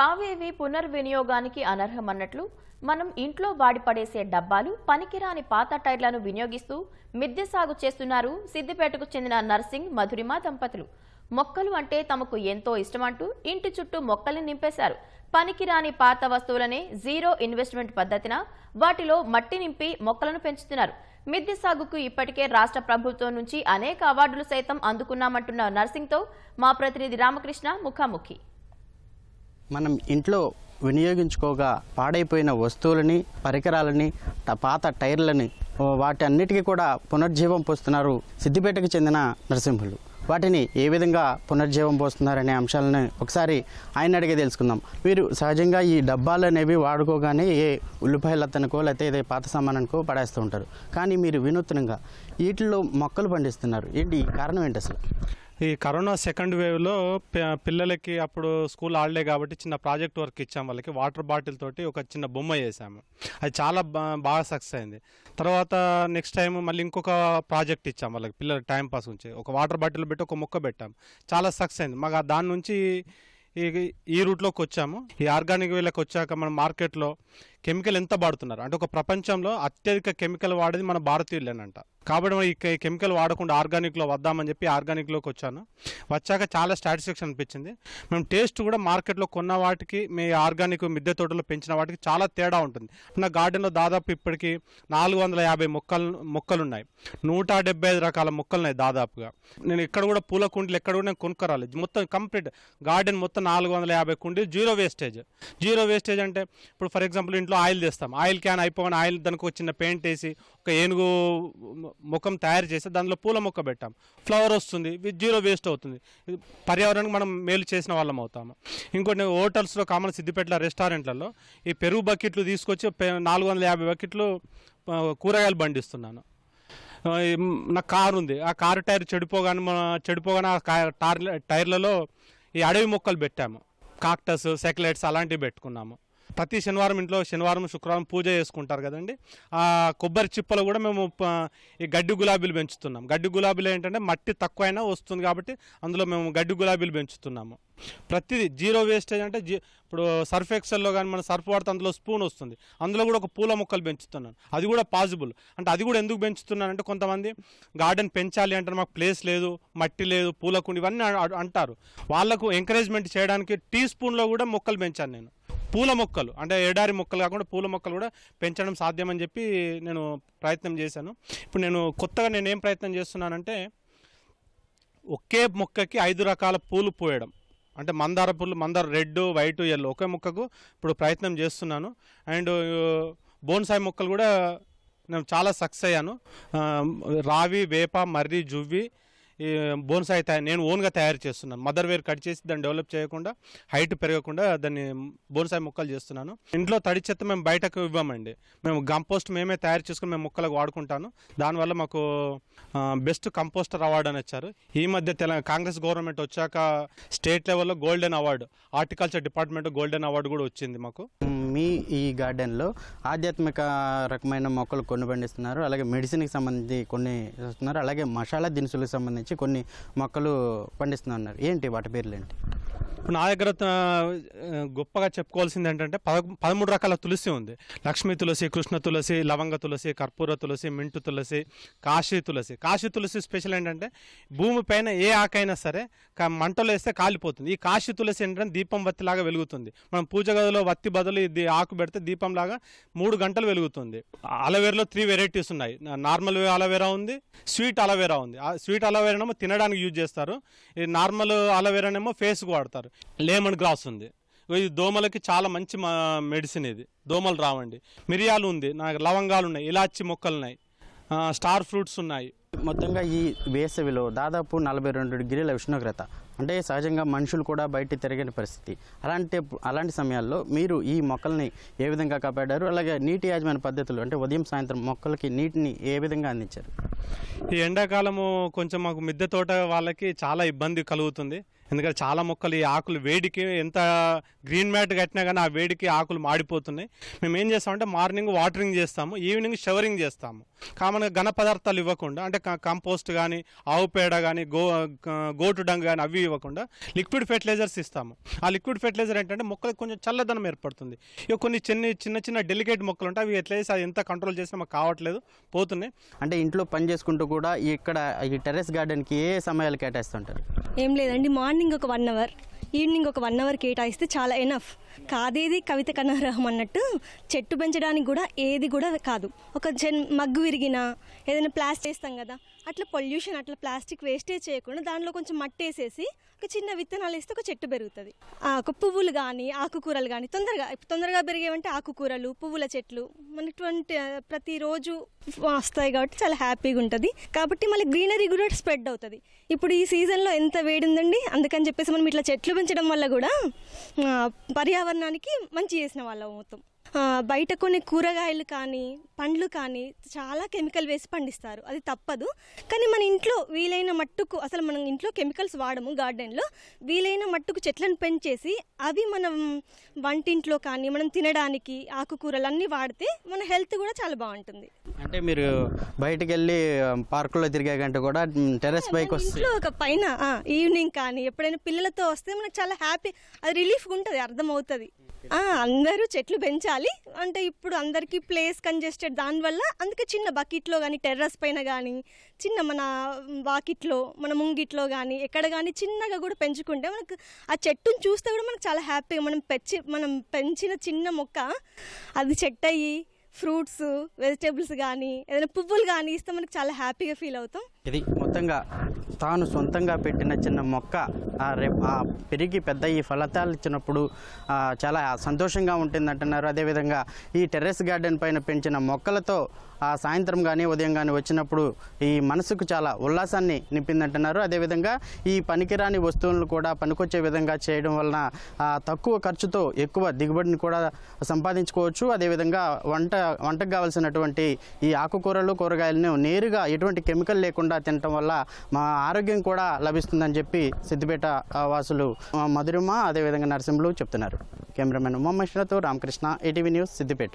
కావేవి పునర్వినియోగానికి అనర్హమన్నట్లు మనం ఇంట్లో వాడిపడేసే డబ్బాలు పనికిరాని పాత టైర్లను వినియోగిస్తూ మిద్దె సాగు చేస్తున్నారు సిద్దిపేటకు చెందిన నర్సింగ్ మధురిమ దంపతులు. మొక్కలు అంటే తమకు ఎంతో ఇష్టమంటూ ఇంటి చుట్టూ మొక్కల్ని నింపేశారు. పనికిరాని పాత వస్తువులనే జీరో ఇన్వెస్ట్మెంట్ పద్ధతిన వాటిలో మట్టి నింపి మొక్కలను పెంచుతున్నారు. మిద్దె సాగుకు ఇప్పటికే రాష్ట్ర ప్రభుత్వం నుంచి అనేక అవార్డులు సైతం అందుకున్నామంటున్న నర్సింగ్తో మా ప్రతినిధి రామకృష్ణ ముఖాముఖి. మనం ఇంట్లో వినియోగించుకోగా పాడైపోయిన వస్తువులని పరికరాలని పాత టైర్లని వాటి అన్నిటికీ కూడా పునర్జీవం పోస్తున్నారు సిద్దిపేటకు చెందిన నరసింహులు. వాటిని ఏ విధంగా పునర్జీవం పోస్తున్నారనే అంశాలను ఒకసారి ఆయన అడిగి తెలుసుకుందాం. వీరు సహజంగా ఈ డబ్బాలు అనేవి వాడుకోగానే ఏ ఉల్లిపాయలతనుకో లేకపోతే ఏదో పాత సామానుకో పడేస్తూ ఉంటారు. కానీ మీరు వినూత్నంగా వీటిల్లో మొక్కలు పండిస్తున్నారు. ఏంటి కారణం ఏంటి అసలు? ఈ కరోనా సెకండ్ వేవ్లో పిల్లలకి అప్పుడు స్కూల్ ఆడలే కాబట్టి చిన్న ప్రాజెక్ట్ వర్క్ ఇచ్చాం వాళ్ళకి. వాటర్ బాటిల్ తోటి ఒక చిన్న బొమ్మ చేసాము అది చాలా బాగా సక్సెస్ అయింది. తర్వాత నెక్స్ట్ టైం మళ్ళీ ఇంకొక ప్రాజెక్ట్ ఇచ్చాం వాళ్ళకి పిల్లలకి టైం పాస్ ఉంచి ఒక వాటర్ బాటిల్ పెట్టి ఒక మొక్క పెట్టాం. చాలా సక్సెస్ అయింది. మాకు దాని నుంచి ఈ ఈ రూట్లోకి వచ్చాము. ఈ ఆర్గానిక్ వేలకు వచ్చాక మన మార్కెట్లో కెమికల్ ఎంత వాడుతున్నారు? అంటే ఒక ప్రపంచంలో అత్యధిక కెమికల్ వాడేది మన భారతీయులేనంట కాబట్టి ఈ కెమికల్ వాడకుండా ఆర్గానిక్లో వద్దామని చెప్పి ఆర్గానిక్లోకి వచ్చాను. వచ్చాక చాలా స్టాటిస్టిక్స్ అనిపించింది. మేము టేస్ట్ కూడా మార్కెట్లో కొన్న వాటికి మీ ఆర్గానిక్ మిద్దె తోటలో పెంచిన వాటికి చాలా తేడా ఉంటుంది. నా గార్డెన్లో దాదాపు ఇప్పటికి నాలుగు వందల యాభై మొక్కలు మొక్కలు ఉన్నాయి నూట డెబ్బై ఐదు రకాల మొక్కలు ఉన్నాయి దాదాపుగా. నేను ఇక్కడ కూడా పూల కుండీలు ఎక్కడ కూడా నేను కొనుక్కరాలి మొత్తం కంప్లీట్ గార్డెన్ మొత్తం నాలుగు వందల యాభై కుండీలు జీరో వేస్టేజ్. జీరో వేస్టేజ్ అంటే ఇప్పుడు ఫర్ ఎగ్జాంపుల్ ఇంట్లో ఆయిల్ తెస్తాం. ఆయిల్ క్యాన్ అయిపోగానే ఆయిల్ దానికి ఒక చిన్న పెయింట్ వేసి ఒక ఏనుగు ముఖం తయారు చేసి దానిలో పూల మొక్క పెట్టాం. ఫ్లవర్ వస్తుంది విత్ జీరో వేస్ట్ అవుతుంది. పర్యావరణానికి మనం మేలు చేసిన వాళ్ళం అవుతాము. ఇంకోటి హోటల్స్లో కామన్ సిద్దిపేటల రెస్టారెంట్లలో ఈ పెరుగు బకెట్లు తీసుకొచ్చి పె- నాలుగు వందల యాభై బకెట్లు కూరగాయలు బండిస్తున్నాను నా కారు ఉంది. ఆ కారు టైర్ చెడిపోగానే మన చెడిపోగానే ఆ టైర్ టైర్లలో ఈ అడవి మొక్కలు పెట్టాము. కాక్టస్ సెక్లెట్స్ అలాంటివి పెట్టుకున్నాము. ప్రతి శనివారం ఇంట్లో శనివారం శుక్రవారం పూజ చేసుకుంటారు కదండి. ఆ కొబ్బరి చిప్పలు కూడా మేము ఈ గడ్డి గులాబీలు పెంచుతున్నాం. గడ్డి గులాబీలు ఏంటంటే మట్టి తక్కువైనా వస్తుంది కాబట్టి అందులో మేము గడ్డి గులాబీలు పెంచుతున్నాము. ప్రతిదీ జీరో వేస్టేజ్ అంటే జీ ఇప్పుడు సర్ఫ్ ఎక్సెల్లో కానీ మన సర్ఫ్ వాడితే అందులో స్పూన్ వస్తుంది. అందులో కూడా ఒక పూల మొక్కలు పెంచుతున్నాను. అది కూడా పాసిబుల్ అంటే అది కూడా ఎందుకు పెంచుతున్నానంటే కొంతమంది గార్డెన్ పెంచాలి అంటే మాకు ప్లేస్ లేదు మట్టి లేదు పూల కుండి ఇవన్నీ అంటారు. వాళ్ళకు ఎంకరేజ్మెంట్ చేయడానికి టీ స్పూన్లో కూడా మొక్కలు పెంచాను నేను. పూల మొక్కలు అంటే ఎడారి మొక్కలు కాకుండా పూల మొక్కలు కూడా పెంచడం సాధ్యమని చెప్పి నేను ప్రయత్నం చేశాను. ఇప్పుడు నేను కొత్తగా నేను ఏం ప్రయత్నం చేస్తున్నానంటే ఒకే మొక్కకి ఐదు రకాల పూలు పోయడం. అంటే మందార పూలు మందార రెడ్ వైట్ ఎల్లో ఒకే మొక్కకు ఇప్పుడు ప్రయత్నం చేస్తున్నాను. అండ్ బోన్సాయి మొక్కలు కూడా నేను చాలా సక్సెస్ అయ్యాను. రావి వేప మర్రి జువ్వి ఈ బోన్సాయి తయారు నేను ఓన్గా తయారు చేస్తున్నాను. మదర్ వేర్ కట్ చేసి దాన్ని డెవలప్ చేయకుండా హైట్ పెరగకుండా దాన్ని బోన్సాయి మొక్కలు చేస్తున్నాను. ఇంట్లో తడి చెత్త మేము బయటకు ఇవ్వమండి. మేము కంపోస్ట్ మేమే తయారు చేసుకుని మేము మొక్కలకు వాడుకుంటాను. దానివల్ల మాకు బెస్ట్ కంపోస్టర్ అవార్డు అని ఇచ్చారు. ఈ మధ్య తెలంగాణ కాంగ్రెస్ గవర్నమెంట్ వచ్చాక స్టేట్ లెవెల్లో golden award horticulture department golden award కూడా వచ్చింది మాకు. మీ ఈ గార్డెన్లో ఆధ్యాత్మిక రకమైన మొక్కలు కొన్ని పండిస్తున్నారు. అలాగే మెడిసిన్కి సంబంధించి కొన్ని ఇస్తున్నారు అలాగే మసాలా దినుసులకు సంబంధించి కొన్ని మొక్కలు పండిస్తున్నారు. ఏంటి వాటి పేర్లు ఏంటి? ఇప్పుడు నా దగ్గర గొప్పగా చెప్పుకోవాల్సింది ఏంటంటే పద పదమూడు రకాల తులసి ఉంది. లక్ష్మీ తులసి కృష్ణ తులసి లవంగ తులసి కర్పూర తులసి మింటు తులసి కాశీ తులసి. కాశీ తులసి స్పెషల్ ఏంటంటే భూమి పైన ఏ ఆకైనా సరే మంటలో వేస్తే కాలిపోతుంది. ఈ కాశీ తులసి ఏంటంటే దీపం వత్తిలాగా వెలుగుతుంది. మనం పూజ గదిలో వత్తి బదులు ఇది ఆకు పెడితే దీపంలాగా మూడు గంటలు వెలుగుతుంది. అలవేరాలో త్రీ వెరైటీస్ ఉన్నాయి. నార్మల్ అలవేరా ఉంది స్వీట్ అలవేరా ఉంది. ఆ స్వీట్ అలవేరానేమో తినడానికి యూజ్ చేస్తారు. ఈ నార్మల్ అలవేరానేమో ఫేస్కి వాడతారు. లేమన్ గ్రాస్ ఉంది. ఇది దోమలకి చాలా మంచి మెడిసిన్ ఇది. దోమలు రావండి. మిరియాలు ఉంది. నాకు లవంగాలు ఉన్నాయి. ఇలాచి మొక్కలు ఉన్నాయి. స్టార్ ఫ్రూట్స్ ఉన్నాయి. మొత్తంగా ఈ వేసవిలో దాదాపు నలభై రెండు డిగ్రీల ఉష్ణోగ్రత. అంటే సహజంగా మనుషులు కూడా బయట తిరగని పరిస్థితి. అలాంటి అలాంటి సమయాల్లో మీరు ఈ మొక్కల్ని ఏ విధంగా కాపాడారు? అలాగే నీటి యాజమాన్య పద్ధతులు అంటే ఉదయం సాయంత్రం మొక్కలకి నీటిని ఏ విధంగా అందించారు? ఈ ఎండాకాలము కొంచెం మాకు మిద్దె తోట వాళ్ళకి చాలా ఇబ్బంది కలుగుతుంది. ఎందుకంటే చాలా మొక్కలు ఈ ఆకులు వేడికి ఎంత గ్రీన్ మ్యాట్ కట్టినా కానీ ఆ వేడికి ఆకులు మాడిపోతున్నాయి. మేము ఏం చేస్తామంటే మార్నింగ్ వాటరింగ్ చేస్తాము ఈవినింగ్ షవరింగ్ చేస్తాము. కామన్గా ఘన పదార్థాలు ఇవ్వకుండా అంటే కంపోస్ట్ కానీ ఆవు పేడ కానీ గో గోటు డంగ్ కానీ అవి ఇవ్వకుండా లిక్విడ్ ఫెర్టిలైజర్స్ ఇస్తాము. ఆ లిక్విడ్ ఫెర్టిలైజర్ ఏంటంటే మొక్కలకు కొంచెం చల్లదనం ఏర్పడుతుంది. ఇక కొన్ని చిన్న చిన్న చిన్న డెలికేట్ మొక్కలు ఉంటాయి అవి ఎట్లా చేసి అది ఎంత కంట్రోల్ చేసినా మాకు కావట్లేదు పోతున్నాయి. అంటే ఇంట్లో పని చేసుకుంటూ కూడా ఇక్కడ ఈ టెర్రస్ గార్డెన్కి ఏ సమయాలు కేటాయిస్తుంటారు? ఏం లేదండి మార్నింగ్ ఒక వన్ అవర్ ఈవినింగ్ ఒక వన్ అవర్ కేటాయిస్తే చాలా ఎనఫ్ కాదేది కవిత కనరహం అన్నట్టు చెట్టు పెంచడానికి కూడా ఏది కూడా కాదు. ఒక జన్ మగ్గు విరిగినా ఏదైనా ప్లాస్ చేస్తాం కదా అట్లా పొల్యూషన్ అట్లా ప్లాస్టిక్ వేస్టేజ్ చేయకుండా దాంట్లో కొంచెం మట్టి వేసేసి ఒక చిన్న విత్తనాలు వేస్తే ఒక చెట్టు పెరుగుతుంది. ఒక పువ్వులు కానీ ఆకుకూరలు కానీ తొందరగా తొందరగా పెరిగేవంటే ఆకుకూరలు పువ్వుల చెట్లు. మనటువంటి ప్రతిరోజు వస్తాయి కాబట్టి చాలా హ్యాపీగా ఉంటుంది. కాబట్టి మళ్ళీ గ్రీనరీ కూడా స్ప్రెడ్ అవుతుంది. ఇప్పుడు ఈ సీజన్లో ఎంత వేడి ఉందండి అందుకని చెప్పేసి మనం ఇట్లా చెట్లు పెంచడం వల్ల కూడా పర్యావరణానికి మంచి చేసిన వాళ్ళం మొత్తం. బయట కొన్ని కూరగాయలు కానీ పండ్లు కానీ చాలా కెమికల్ వేసి పండిస్తారు. అది తప్పదు. కానీ మన ఇంట్లో వీలైన మట్టుకు అసలు మనం ఇంట్లో కెమికల్స్ వాడము గార్డెన్లో వీలైన మట్టుకు చెట్లను పెంచేసి అవి మనం వంటింట్లో కానీ మనం తినడానికి ఆకుకూరలు అన్నీ వాడితే మన హెల్త్ కూడా చాలా బాగుంటుంది. అంటే మీరు బయటికి వెళ్ళి పార్కులో తిరిగే కంటే కూడా టెర్రస్ పైకి వస్తే ఒక పైన ఈవినింగ్ కానీ ఎప్పుడైనా పిల్లలతో వస్తే మనకు చాలా హ్యాపీ అది రిలీఫ్ ఉంటుంది అర్థమవుతుంది. ఆ, అందరూ చెట్లు పెంచాలి. అంటే ఇప్పుడు అందరికీ ప్లేస్ కంజెస్టెడ్ దానివల్ల అందుకే చిన్న బకెట్లో కానీ టెర్రస్ పైన కానీ చిన్న మన వాకిట్లో మన ముంగిట్లో కానీ ఎక్కడ కానీ చిన్నగా కూడా పెంచుకుంటే మనకు ఆ చెట్టును చూస్తే కూడా మనకు చాలా హ్యాపీగా మనం పెంచి మనం పెంచిన చిన్న మొక్క అది చెట్టు అయ్యి ఫ్రూట్స్ వెజిటేబుల్స్ కానీ ఏదైనా పువ్వులు కానీ ఇస్తే మనకు చాలా హ్యాపీగా ఫీల్ అవుతాం. ఇది మొత్తంగా తాను సొంతంగా పెట్టిన చిన్న మొక్క. ఆ ఆ పెరిగి పెద్ద ఈ ఫలితాలు ఇచ్చినప్పుడు చాలా సంతోషంగా ఉంటుంది అంటున్నారు అదేవిధంగా ఈ టెర్రస్ గార్డెన్ పైన పెంచిన మొక్కలతో ఆ సాయంత్రం కానీ ఉదయం కానీ వచ్చినప్పుడు ఈ మనసుకు చాలా ఉల్లాసాన్ని నింపిందంటున్నారు. అదేవిధంగా ఈ పనికిరాని వస్తువులను కూడా పనికొచ్చే విధంగా చేయడం వలన తక్కువ ఖర్చుతో ఎక్కువ దిగుబడిని కూడా సంపాదించుకోవచ్చు. అదేవిధంగా వంట వంటకు కావాల్సినటువంటి ఈ ఆకుకూరలు కూరగాయలను నేరుగా ఎటువంటి కెమికల్ లేకుండా తినటం వల్ల మా ఆరోగ్యం కూడా లభిస్తుందని చెప్పి సిద్దిపేట వాసులు మధురిమ అదేవిధంగా నరసింహులు చెప్తున్నారు. కెమెరామెన్ ఉమామేశ్వరతో రామకృష్ణ ఏటీవీ న్యూస్ సిద్దిపేట.